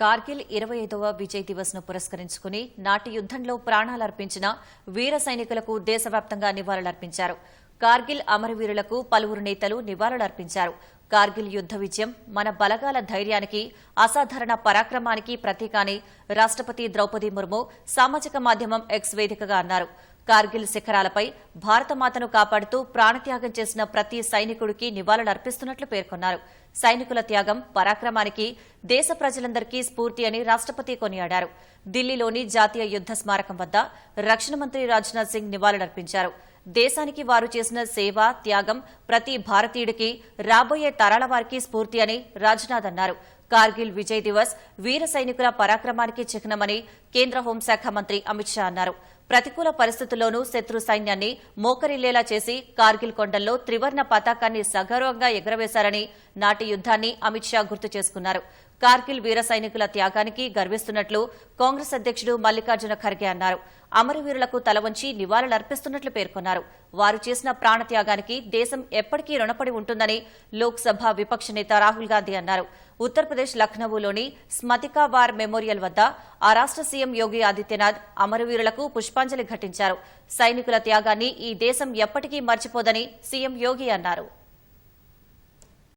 కార్గిల్ ఇరవై ఐదవ విజయ్ దివస్ను పురస్కరించుకుని నాటి యుద్దంలో ప్రాణాలర్పించిన వీర సైనికులకు దేశవ్యాప్తంగా నివాళులర్పించారు. కార్గిల్ అమరవీరులకు పలువురు నేతలు నివాళులర్పించారు. కార్గిల్ యుద్ద విజయం మన బలగాల ధైర్యానికి అసాధారణ పరాక్రమానికి ప్రతీక అని రాష్టపతి ద్రౌపది ముర్ము సామాజిక మాధ్యమం ఎక్స్ వేదికగా అన్నారు. కార్గిల్ శిఖరాలపై భారతమాతను కాపాడుతూ ప్రాణత్యాగం చేసిన ప్రతి సైనికుడికి నివాళులర్పిస్తున్నట్లు పేర్కొన్నారు. సైనికుల త్యాగం పరాక్రమానికి దేశ ప్రజలందరికీ స్ఫూర్తి అని రాష్టపతి కొనియాడారు. ఢిల్లీలోని జాతీయ యుద్ద స్మారకం వద్ద రక్షణ మంత్రి రాజ్నాథ్ సింగ్ నివాళులర్పించారు. దేశానికి వారు చేసిన సేవ త్యాగం ప్రతి భారతీయుడికి రాబోయే తరాల వారికి స్ఫూర్తి అని రాజ్నాథ్ అన్నారు. కార్గిల్ విజయ్ దివస్ వీర సైనికుల పరాక్రమానికి చిహ్నమని కేంద్ర హోంశాఖ మంత్రి అమిత్ షా అన్నారు. ప్రతికూల పరిస్థితుల్లోనూ శత్రు సైన్యాన్ని మోకరిల్లేలా చేసి కార్గిల్ కొండల్లో త్రివర్ణ పతాకాన్ని సగౌరవంగా ఎగురవేశారని నాటి యుద్దాన్ని అమిత్ షా గుర్తు చేసుకున్నారు. కార్గిల్ వీర సైనికుల త్యాగానికి గర్విస్తున్నట్లు కాంగ్రెస్ అధ్యక్షుడు మల్లికార్జున ఖర్గే అన్నారు. అమరవీరులకు తల వంచి నివాళులర్పిస్తున్నట్లు పేర్కొన్నారు. వారు చేసిన ప్రాణత్యాగానికి దేశం ఎప్పటికీ రుణపడి ఉంటుందని లోక్సభ విపక్ష నేత రాహుల్ గాంధీ అన్నారు. ఉత్తరప్రదేశ్ లఖ్నవూలోని స్మతికాబార్ మెమోరియల్ వద్ద ఆ రాష్ట సీఎం యోగి ఆదిత్యనాథ్ అమరవీరులకు పుష్పాంజలి ఘటించారు. సైనికుల త్యాగాన్ని ఈ దేశం ఎప్పటికీ మర్చిపోదని సీఎం యోగి అన్నారు.